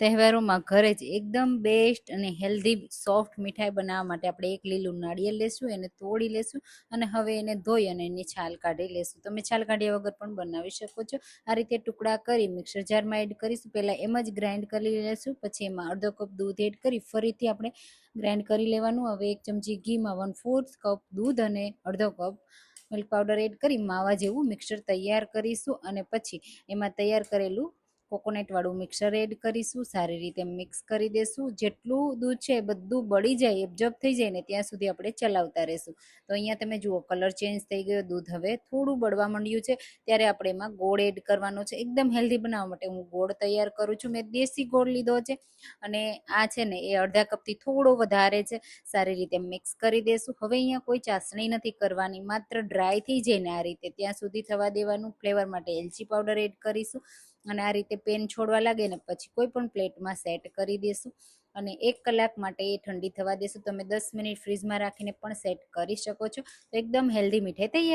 તહેવારોમાં ઘરે જ એકદમ બેસ્ટ અને હેલ્ધી સોફ્ટ મીઠાઈ બનાવવા માટે આપણે એક લીલું નાળિયેર લેશું, એને તોડી લેશું અને હવે એને ધોઈ અને એની છાલ કાઢી લેશું. તમે છાલ કાઢ્યા વગર પણ બનાવી શકો છો. આ રીતે ટુકડા કરી મિક્સર જારમાં એડ કરીશું. પહેલાં એમ જ ગ્રાઇન્ડ કરી લેશું, પછી એમાં અડધો કપ દૂધ એડ કરી ફરીથી આપણે ગ્રાઇન્ડ કરી લેવાનું. હવે એક ચમચી ઘીમાં વન ફોર્થ કપ દૂધ અને અડધો કપ મિલ્ક પાવડર એડ કરી માવા જેવું મિક્સર તૈયાર કરીશું અને પછી એમાં તૈયાર કરેલું કોકોનટ વાળું મિક્સર એડ કરીશું, સારી રીતે મિક્સ કરી દેશું. જેટલું દૂધ છે બધું બળી જાય એબ્ઝોર્બ થઈ જાય ને ત્યાં સુધી આપણે ચલાવતા રહેશું. તો અહીંયા તમે જુઓ, કલર ચેન્જ થઈ ગયો, દૂધ હવે થોડું બળવા માંડ્યું છે. ત્યારે આપણે એમાં ગોળ એડ કરવાનો છે. એકદમ હેલ્ધી બનાવવા માટે હું ગોળ તૈયાર કરું છું. મેં દેશી ગોળ લીધો છે અને આ છે ને એ અડધા કપથી થોડો વધારે છે. સારી રીતે મિક્સ કરી દેશું. હવે અહીંયા કોઈ ચાસણી નથી કરવાની, માત્ર ડ્રાય થઈ જાય ને આ રીતે. ત્યાં સુધી થવા દેવાનું. ફ્લેવર માટે એલચી પાવડર એડ કરીશું. અને આ રીતે પેન છોડવા લાગે ને પછી કોઈ પણ પ્લેટમાં સેટ કરી દેશું અને એક કલાક માટે એ ઠંડી થવા દેશું. તમે દસ મિનિટ ફ્રીજમાં રાખીને પણ સેટ કરી શકો છો. તો એકદમ હેલ્ધી મીઠાઈ. તૈયાર